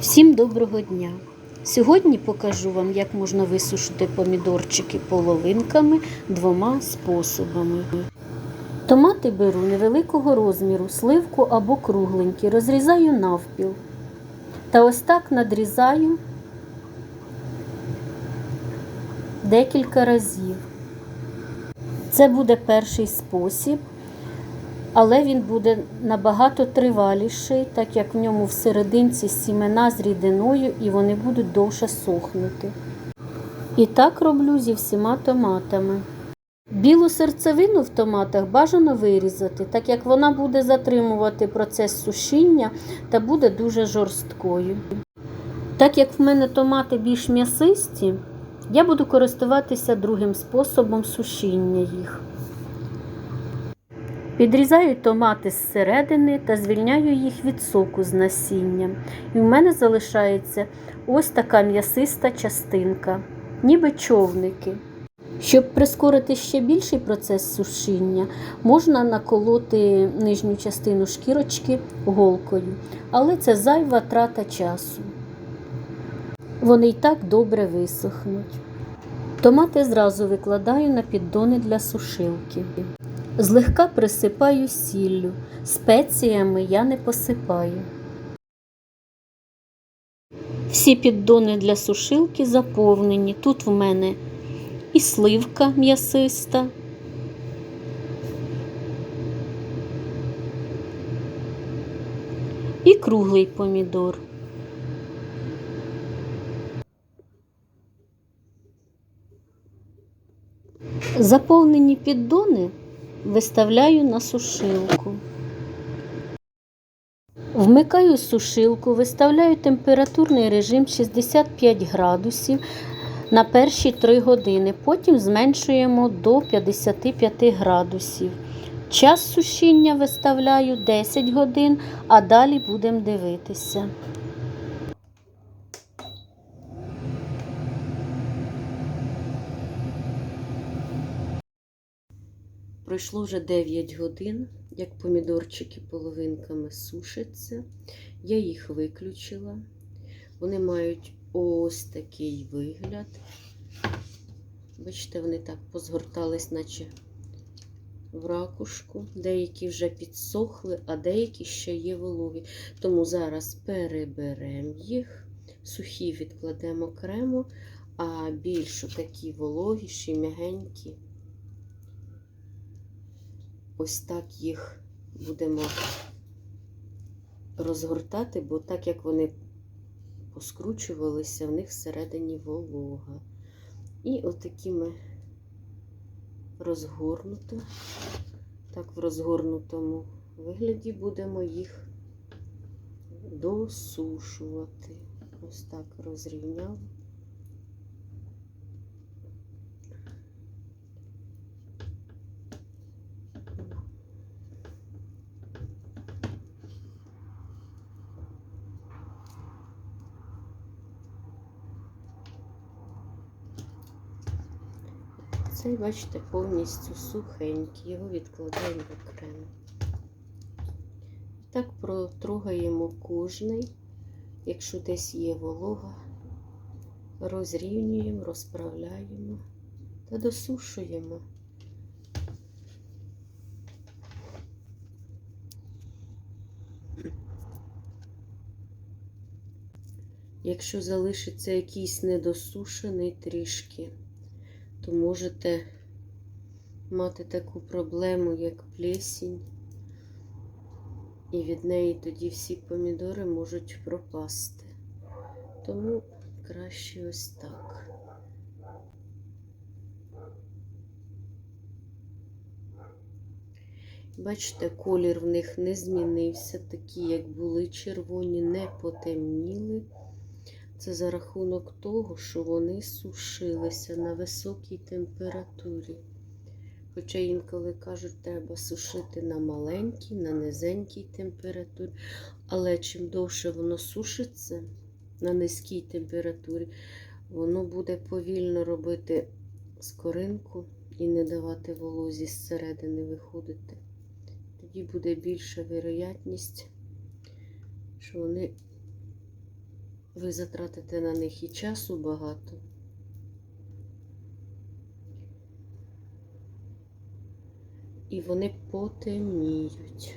Всім доброго дня! Сьогодні покажу вам, як можна висушити помідорчики половинками двома способами. Томати беру невеликого розміру, сливку або кругленькі, розрізаю навпіл. Та ось так надрізаю декілька разів. Це буде перший спосіб, але він буде набагато триваліший, так як в ньому всерединці сімена з рідиною і вони будуть довше сохнути. І так роблю зі всіма томатами. Білу серцевину в томатах бажано вирізати, так як вона буде затримувати процес сушіння та буде дуже жорсткою. Так як в мене томати більш м'ясисті, я буду користуватися другим способом сушіння їх. Підрізаю томати зсередини та звільняю їх від соку з насінням. І в мене залишається ось така м'ясиста частинка, ніби човники. Щоб прискорити ще більший процес сушіння, можна наколоти нижню частину шкірочки голкою, але це зайва трата часу. Вони й так добре висохнуть. Томати зразу викладаю на піддони для сушилки. Злегка присипаю сіллю, спеціями я не посипаю. Всі піддони для сушилки заповнені. Тут в мене і сливка м'ясиста, і круглий помідор. Заповнені піддони виставляю на сушилку. Вмикаю сушилку, виставляю температурний режим 65 градусів на перші 3 години. Потім зменшуємо до 55 градусів. Час сушіння виставляю 10 годин, а далі будемо дивитися. Пройшло вже 9 годин, як помідорчики половинками сушаться. Я їх виключила. Вони мають ось такий вигляд. Бачите, вони так позгортались, наче в ракушку. Деякі вже підсохли, а деякі ще є вологі. Тому зараз переберемо їх, сухі відкладемо окремо, а більш такі вологіші, м'ягенькі. Ось так їх будемо розгортати, бо так як вони поскручувалися, в них всередині волога. І отакими розгорнуто, так в розгорнутому вигляді будемо їх досушувати. Ось так розрівняли. Цей, бачите, повністю сухенький, його відкладаємо окремо. Так протругаємо кожний, якщо десь є волога, розрівнюємо, розправляємо та досушуємо. Якщо залишиться якийсь недосушений трішки, то можете мати таку проблему, як плесінь, і від неї тоді всі помідори можуть пропасти. Тому краще ось так. Бачите, колір в них не змінився, такі, як були червоні, не потемніли. Це за рахунок того, що вони сушилися на високій температурі. Хоча інколи кажуть, треба сушити на маленькій, на низенькій температурі. Але чим довше воно сушиться на низькій температурі, воно буде повільно робити скоринку і не давати волозі зсередини виходити. Тоді буде більша вероятність, що вони ви затратите на них і часу багато. І вони потемніють.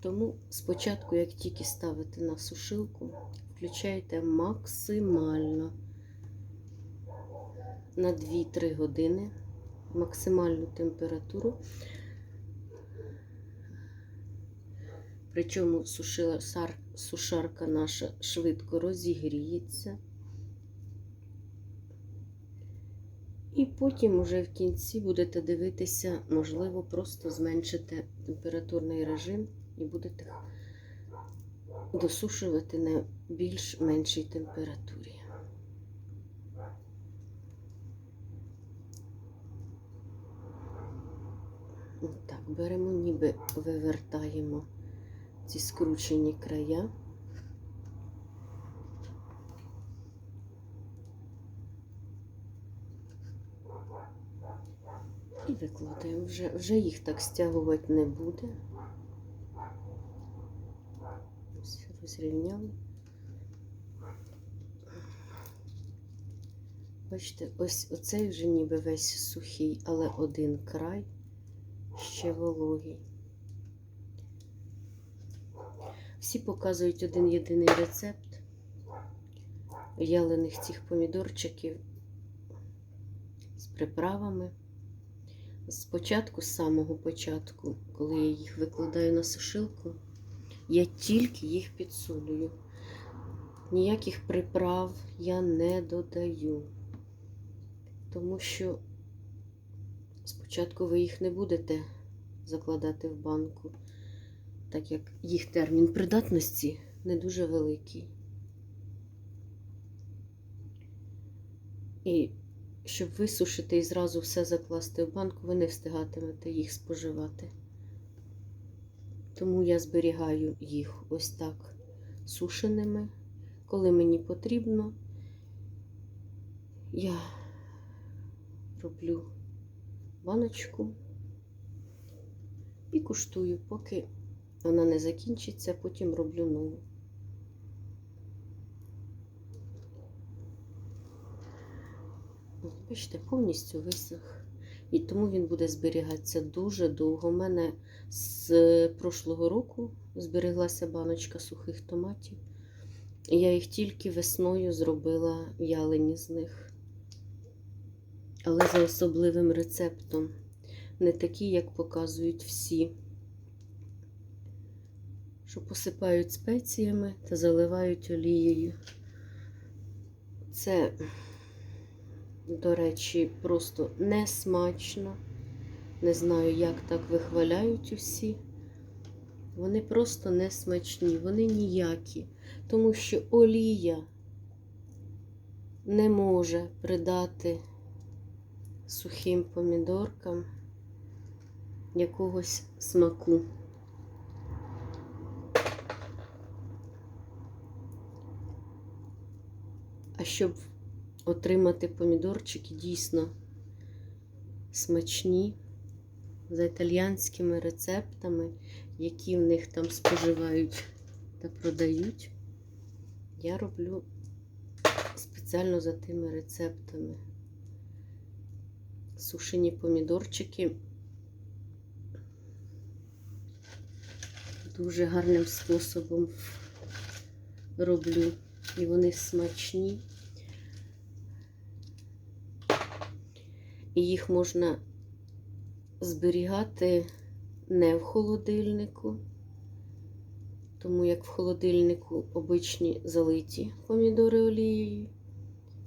Тому спочатку, як тільки ставите на сушилку, включайте максимально на 2-3 години максимальну температуру. Причому сушарка наша швидко розігріється. І потім уже в кінці будете дивитися, можливо, просто зменшите температурний режим і будете досушувати на більш меншій температурі. Так, беремо, ніби вивертаємо ці скручені края. І викладаємо. Вже, вже їх так стягувати не буде. Ось розрівняли. Бачите, ось оцей вже ніби весь сухий, але один край ще вологий. Всі показують один єдиний рецепт в'ялених цих помідорчиків з приправами. Спочатку, з самого початку, коли я їх викладаю на сушилку, я тільки їх підсолюю. Ніяких приправ я не додаю, тому що спочатку ви їх не будете закладати в банку, так як їх термін придатності не дуже великий. І щоб висушити і зразу все закласти в банку, ви не встигатимете їх споживати. Тому я зберігаю їх ось так сушеними. Коли мені потрібно, я роблю баночку і куштую, поки вона не закінчиться, потім роблю нову. Бачите, повністю висох. І тому він буде зберігатися дуже довго. У мене з прошлого року збереглася баночка сухих томатів. Я їх тільки весною зробила в'ялені з них. Але за особливим рецептом. Не такі, як показують всі, що посипають спеціями та заливають олією. Це до речі, просто не смачно. Не знаю, як так вихваляють усі. Вони просто не смачні, вони ніякі, тому що олія не може придати сухим помідоркам якогось смаку. А щоб отримати помідорчики дійсно смачні, за італіянськими рецептами, які в них там споживають та продають. Я роблю спеціально за тими рецептами. Сушені помідорчики дуже гарним способом роблю. І вони смачні. І їх можна зберігати не в холодильнику, тому як в холодильнику обичні залиті помідори олією,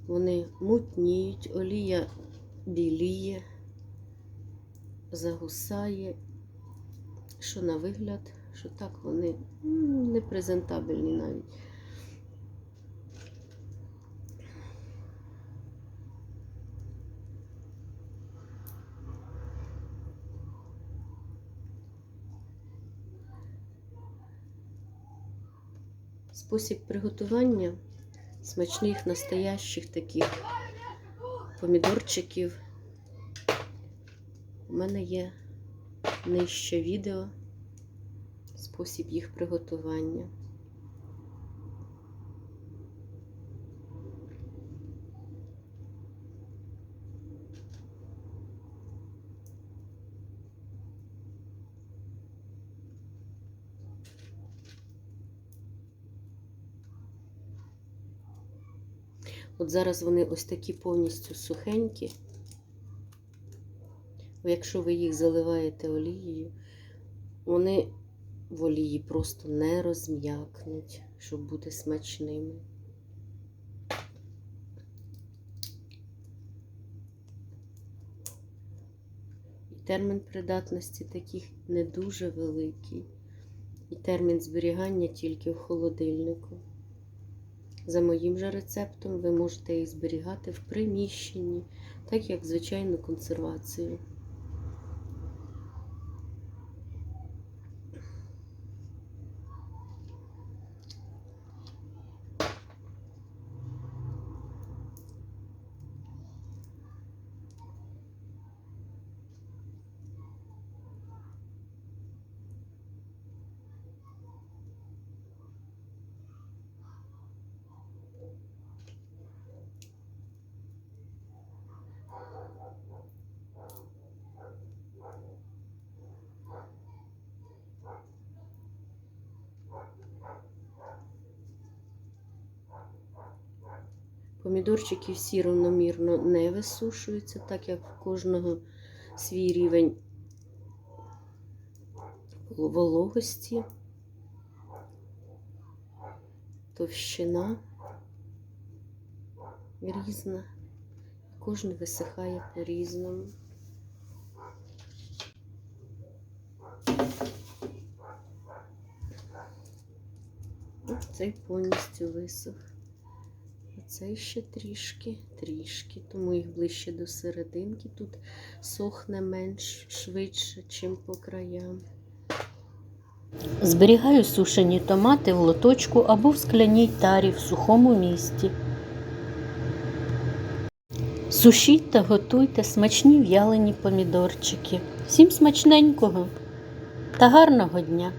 вони мутніють, олія біліє, загусає, що на вигляд, що так вони м, непрезентабельні навіть. Спосіб приготування смачних настоящих таких помідорчиків У мене є нижче відео, спосіб їх приготування. От зараз вони ось такі повністю сухенькі. Якщо ви їх заливаєте олією, вони в олії просто не розм'якнуть, щоб бути смачними. І термін придатності таких не дуже великий. І термін зберігання тільки в холодильнику. За моїм же рецептом ви можете їх зберігати в приміщенні, так як звичайну консервацію. Помідорчики всі рівномірно не висушуються, так як в кожного свій рівень вологості, товщина різна. Кожен висихає по-різному. Цей повністю висох. А цей ще трішки, трішки, тому їх ближче до серединки. Тут сохне менш швидше, чим по краям. Зберігаю сушені томати в лоточку або в скляній тарі в сухому місті. Сушіть та готуйте смачні в'ялені помідорчики. Всім смачненького та гарного дня!